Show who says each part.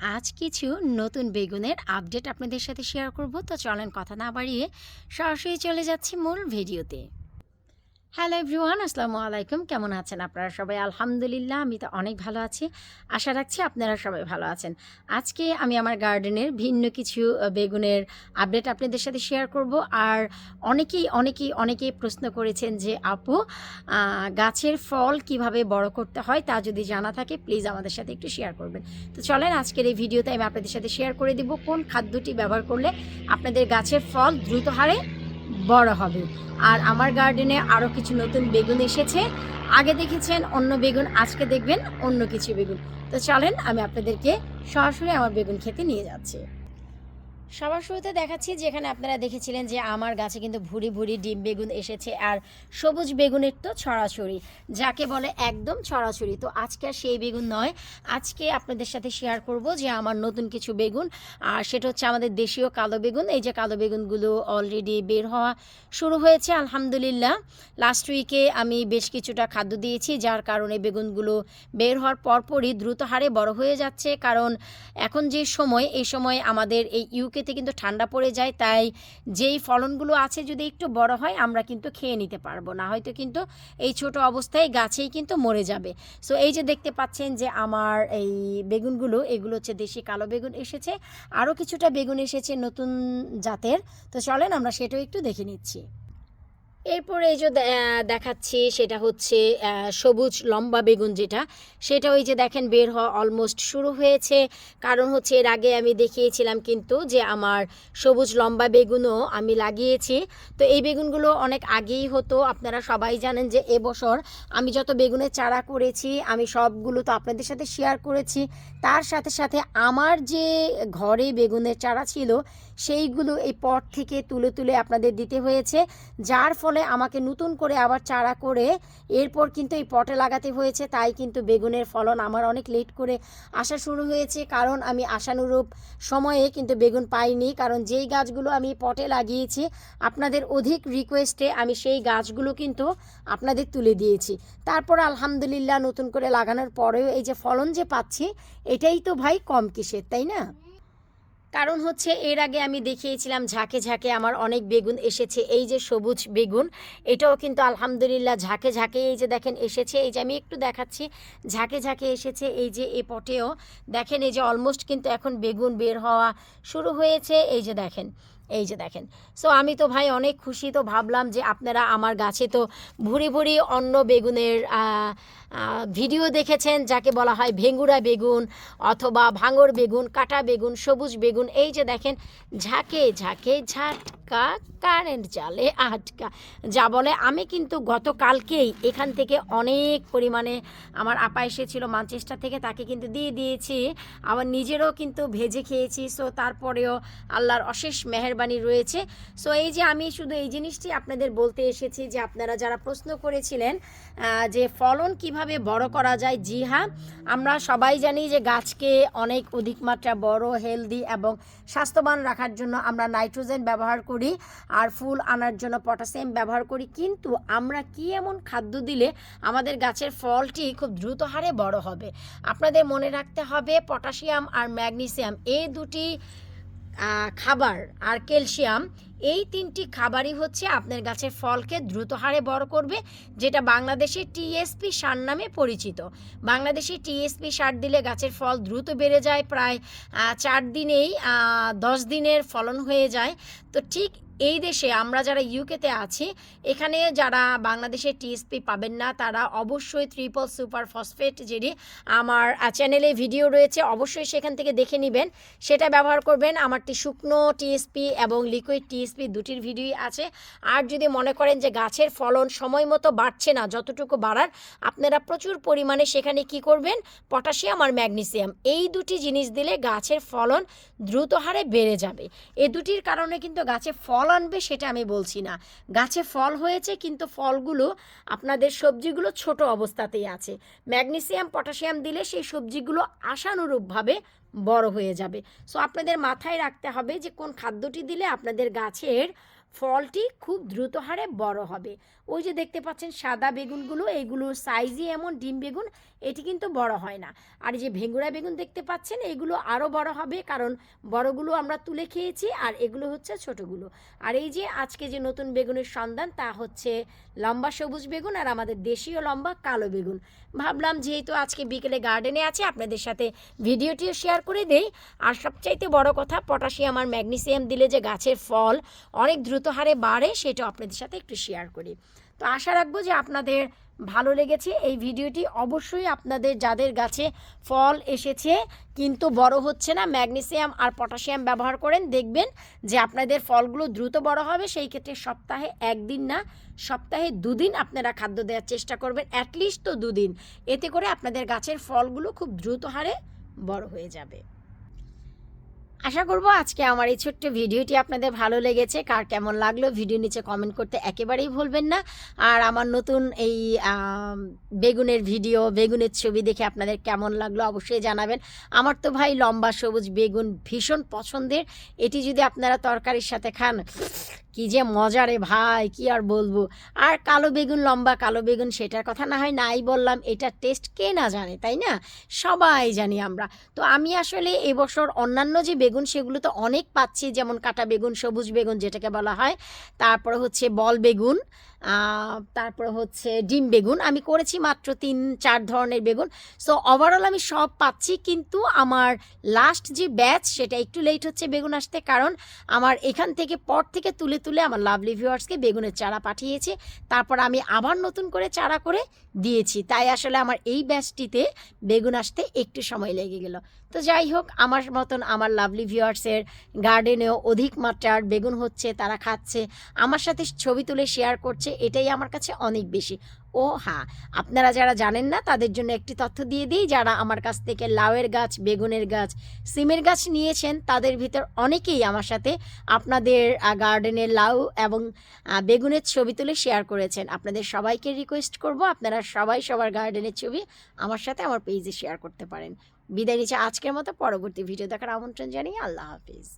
Speaker 1: আজ কিছু নতুন বেগুনের আপডেট আপনাদের সাথে শেয়ার করব। তো চলেন কথা না বাড়িয়ে সরাসরি চলে যাচ্ছি মূল ভিডিওতে। হ্যালো এভরিওয়ান আসসালামু আলাইকুম কেমন আছেন আপনারা সবাই? আলহামদুলিল্লাহ, আমি তো অনেক ভালো আছি। আশা রাখছি আপনারা সবাই ভালো আছেন। আজকে আমি আমার গার্ডেনের ভিন্ন কিছু বেগুনের আপডেট আপনাদের সাথে শেয়ার করব। আর অনেকেই অনেকেই অনেকেই প্রশ্ন করেছেন যে, আপু গাছের ফল কীভাবে বড় করতে হয়? তা যদি জানা থাকে প্লিজ আমাদের সাথে একটু শেয়ার করবেন। তো চলেন, আজকের এই ভিডিওতে আমি আপনাদের সাথে শেয়ার করে দিব কোন খাদ্যটি ব্যবহার করলে আপনাদের গাছের ফল দ্রুত হারে বড় হবে। আর আমার গার্ডেনে আরও কিছু নতুন বেগুন এসেছে। আগে দেখেছেন অন্য বেগুন, আজকে দেখবেন অন্য কিছু বেগুন। তো চলেন, আমি আপনাদেরকে সরাসরি আমার বেগুন খেতে নিয়ে যাচ্ছি। সবার শুরুতে দেখাচ্ছি যেখানে আপনারা দেখেছিলেন যে আমার গাছে কিন্তু ভুরি ভুরি ডিম বেগুন এসেছে আর সবুজ বেগুনের তো ছড়াছড়ি, যাকে বলে একদম ছড়াছড়ি। তো আজকে আর সেই বেগুন নয়, আজকে আপনাদের সাথে শেয়ার করব যে আমার নতুন কিছু বেগুন, আর সেটা হচ্ছে আমাদের দেশীয় কালো বেগুন। এই যে কালো বেগুনগুলো অলরেডি বের হওয়া শুরু হয়েছে, আলহামদুলিল্লাহ। লাস্ট উইকে আমি বেশ কিছুটা খাদ্য দিয়েছি, যার কারণে বেগুনগুলো বের হওয়ার পরপরই দ্রুত হারে বড় হয়ে যাচ্ছে। কারণ এখন যে সময়, এই সময় আমাদের এই ইউকেতে কিন্তু ঠান্ডা পড়ে যায়, তাই যেই ফলনগুলো আছে যদি একটু বড় হয়, আমরা কিন্তু খেয়ে নিতে পারব। না হয়তো কিন্তু এই ছোট অবস্থায় গাছেই কিন্তু মরে যাবে। সো এই যে দেখতে পাচ্ছেন যে আমার এই বেগুনগুলো, এগুলো হচ্ছে দেশি কালো বেগুন এসেছে। আরও কিছুটা বেগুন এসেছে নতুন জাতের। তো চলেন আমরা সেটাও একটু দেখে নিচ্ছি। এরপরে এই যে দেখাচ্ছি সেটা হচ্ছে সবুজ লম্বা বেগুন যেটা, সেটা ওই যে দেখেন বের হওয়া অলমোস্ট শুরু হয়েছে। কারণ হচ্ছে এর আগে আমি দেখিয়েছিলাম কিন্তু যে আমার সবুজ লম্বা বেগুনও আমি লাগিয়েছি। তো এই বেগুনগুলো অনেক আগেই হতো। আপনারা সবাই জানেন যে এবছর আমি যত বেগুনের চারা করেছি, আমি সবগুলো তো আপনাদের সাথে শেয়ার করেছি। তার সাথে সাথে আমার যে ঘরে বেগুনের চারা ছিল, সেইগুলো এই পট থেকে তুলে তুলে আপনাদের দিতে হয়েছে। যার ফলে আমাকে নতুন করে আবার চারা করে এরপর কিন্তু এই পটে লাগাতে হয়েছে, তাই কিন্তু বেগুনের ফলন আমার অনেক লেট করে আসা শুরু হয়েছে। কারণ আমি আশানুরূপ সময়ে কিন্তু বেগুন পাইনি, কারণ যেই গাছগুলো আমি পটে লাগিয়েছি, আপনাদের অধিক রিকোয়েস্টে আমি সেই গাছগুলো কিন্তু আপনাদের তুলে দিয়েছি। তারপর আলহামদুলিল্লাহ নতুন করে লাগানোর পরেও এই যে ফলন যে পাচ্ছি, এটাই তো ভাই কম কিসের, তাই না? কারণ হচ্ছে এর আগে আমি দেখিয়েছিলাম ঝাঁকে ঝাঁকে আমার অনেক বেগুন এসেছে। এই যে সবুজ বেগুন, এটাও কিন্তু আলহামদুলিল্লাহ ঝাঁকে ঝাঁকে এই যে দেখেন এসেছে। এই যে আমি একটু দেখাচ্ছি, ঝাঁকে ঝাঁকে এসেছে এই যে এ পটেও দেখেন এই যে অলমোস্ট কিন্তু এখন বেগুন বের হওয়া শুরু হয়েছে। এই যে দেখেন, এই যে দেখেন। সো আমি তো ভাই অনেক খুশি, তো ভাবলাম যে আপনারা আমার গাছে তো ভুরি ভুরি অন্য বেগুনের ভিডিও দেখেছেন যাকে বলা হয় ভেঙ্গুরা বেগুন অথবা ভাঙর বেগুন, কাটা বেগুন, সবুজ বেগুন। এই যে দেখেন, ঝাঁকে ঝাঁকে ঝাটকা কারেন্ট জালে আটকা। যা বলে, আমি কিন্তু গতকালকেই এখান থেকে অনেক পরিমাণে আমার আপা এসেছিল মানচেস্টার থেকে, তাকে কিন্তু দিয়ে দিয়েছি। আবার নিজেরও কিন্তু ভেজে খেয়েছি, সো তারপরেও আল্লাহর অশেষ মেহেরবানি রয়েছে। সো এই যে আমি শুধু এই জিনিসটি আপনাদের বলতে এসেছি যে আপনারা যারা প্রশ্ন করেছিলেন যে ফলন কীভাবে বড় করা যায়? জি হ্যাঁ আমরা সবাই জানি যে গাছকে অনেক অধিক মাত্রা বড়, হেলদি এবং স্বাস্থ্যবান রাখার জন্য আমরা নাইট্রোজেন ব্যবহার করি আর ফুল আনার জন্য পটাশিয়াম ব্যবহার করি। কিন্তু আমরা কি এমন খাদ্য দিলে আমাদের গাছের ফলটি খুব দ্রুত হারে বড় হবে? আপনাদের মনে রাখতে হবে পটাশিয়াম আর ম্যাগনেসিয়াম, এই দুটি খাবার আর ক্যালসিয়াম, এই তিনটি খাবারই হচ্ছে আপনার গাছের ফলকে দ্রুত হারে বড় করবে, যেটা বাংলাদেশে টিএসপি সার নামে পরিচিত। বাংলাদেশে টিএসপি সার দিলে গাছের ফল দ্রুত বেড়ে যায়, প্রায় চার দিনেই দশ দিনের ফলন হয়ে যায়। তো ঠিক এই দেশে আমরা যারা ইউকেতে আছি, এখানে যারা বাংলাদেশে টিএসপি পাবেন না, তারা অবশ্যই ট্রিপল সুপার ফসফেট যেটি আমার চ্যানেলে ভিডিও রয়েছে, অবশ্যই সেখান থেকে দেখে নেবেন। সেটা ব্যবহার করবেন, আমারটি শুকনো টিএসপি এবং লিকুইড টিএসপি দুটির ভিডিওই আছে। আর যদি মনে করেন যে গাছের ফলন সময় মতো বাড়ছে না, যতটুকু বাড়ার, আপনারা প্রচুর পরিমাণে সেখানে কি করবেন? পটাশিয়াম আর ম্যাগনেসিয়াম, এই দুটি জিনিস দিলে গাছের ফলন দ্রুত হারে বেড়ে যাবে। এ দুটির কারণে কিন্তু গাছে ফল আনবে সেটা আমি বলছি না। গাছে ফল হয়েছে কিন্তু ফলগুলো, আপনাদের সবজিগুলো ছোট অবস্থাতেই আছে। ম্যাগনেসিয়াম, পটাশিয়াম দিলে সেই সবজিগুলো আশানুরূপভাবে বড় হয়ে যাবে। সো আপনাদের মাথায় রাখতে হবে যে কোন খাদ্যটি দিলে আপনাদের গাছের ফলটি খুব দ্রুত হারে বড় হবে। ওই যে দেখতে পাচ্ছেন সাদা বেগুনগুলো এইগুলো সাইজই এমন ডিম বেগুন, এটি কিন্তু বড় হয় না। আর যে ভেঙ্গুড়া বেগুন দেখতে পাচ্ছেন, এগুলো আরও বড় হবে কারণ বড়গুলো আমরা তুলে খেয়েছি আর এগুলো হচ্ছে ছোটোগুলো। আর এই যে আজকে যে নতুন বেগুনের সন্ধান, তা হচ্ছে লম্বা সবুজ বেগুন আর আমাদের দেশীয় লম্বা কালো বেগুন। ভাবলাম যেহেতু আজকে বিকেলে গার্ডেনে আছে, আপনাদের সাথে ভিডিওটিও শেয়ার করে দেই। আর সবচাইতে বড় কথা, পটাশিয়াম আর ম্যাগনেসিয়াম দিলে যে গাছের ফল অনেক দ্রুত হারে বাড়ে সেটা আপনাদের সাথে একটু শেয়ার করি। তো আশা রাখব যে আপনাদের ভালো লেগেছে। এই ভিডিওটি অবশ্যই আপনাদের, যাদের গাছে ফল এসেছে কিন্তু বড় হচ্ছে না, ম্যাগনেসিয়াম আর পটাশিয়াম ব্যবহার করেন, দেখবেন যে আপনাদের ফলগুলো দ্রুত বড় হবে। সেই ক্ষেত্রে সপ্তাহে একদিন না, সপ্তাহে দুদিন আপনারা খাদ্য দেওয়ার চেষ্টা করবেন অ্যাটলিস্ট তো দুদিন। এতে করে আপনাদের গাছের ফলগুলো খুব দ্রুত হারে বড় হয়ে যাবে। আশা করব আজকে আমার এই ছোট্ট ভিডিওটি আপনাদের ভালো লেগেছে। কার কেমন লাগল ভিডিও নিচে কমেন্ট করতে একেবারেই ভুলবেন না। আর আমার নতুন এই বেগুনের ভিডিও, বেগুনের ছবি দেখে আপনাদের কেমন লাগল অবশ্যই জানাবেন। আমার তো ভাই লম্বা সবুজ বেগুন ভীষণ পছন্দের। এটি যদি আপনারা তরকারির সাথে খান, কি যে মজা রে ভাই, কি আর বলব। আর কালো বেগুন, লম্বা কালো বেগুন, সেটার কথা না হয় নাই বললাম, এটার টেস্ট কে না জানে, তাই না? সবাই জানি আমরা। তো আমি আসলে এবছর অন্যান্য যে বেগুন সেগুলো তো অনেক পাচ্ছি। যেমন কাটা বেগুন, সবুজ বেগুন যেটাকে বলা হয়। তারপরে হচ্ছে বল বেগুন। তারপরে হচ্ছে ডিম বেগুন। আমি করেছি মাত্র তিন, চার ধরনের বেগুন। সো ওভারঅল আমি সব পাচ্ছি, কিন্তু আমার লাস্ট যে ব্যাচ সেটা একটু লেট হচ্ছে বেগুন আসতে, কারণ আমার এখান থেকে পর থেকে তুলে তুলে আমার লাভলি ভিউয়ার্সকে বেগুনের চারা পাঠিয়েছে। তারপর আমি আবার নতুন করে চারা করে দিয়েছি। তাই আসলে আমার এই ব্যাচটিতে বেগুন আসতে একটু সময় লেগে গেল। তো যাই হোক, আমার মতন আমার লাভলি ভিউয়ার্সের গার্ডেনেও অধিক মাত্রার বেগুন হচ্ছে, তারা খাচ্ছে। আমার সাথে ছবি তুলে শেয়ার করছে এটাই আমার কাছে অনেক বেশি। ও হ্যাঁ আপনারা যারা জানেন না, তাদের জন্য একটি তথ্য দিয়ে দিই। যারা আমার কাছ থেকে লাউয়ের গাছ, বেগুনের গাছ, সিমের গাছ নিয়েছেন, তাদের ভিতর অনেকেই আমার সাথে আপনাদের গার্ডেনের লাউ এবং বেগুনের ছবি তুলে শেয়ার করেছেন। আপনাদের সবাইকে রিকোয়েস্ট করব, আপনারা সবাই সবার গার্ডেনের ছবি আমার সাথে আমার পেজে শেয়ার করতে পারেন। বিদায় নিচ্ছে আজকের মতো, পরবর্তী ভিডিও দেখার আমন্ত্রণ জানিয়ে আল্লাহ হাফিজ।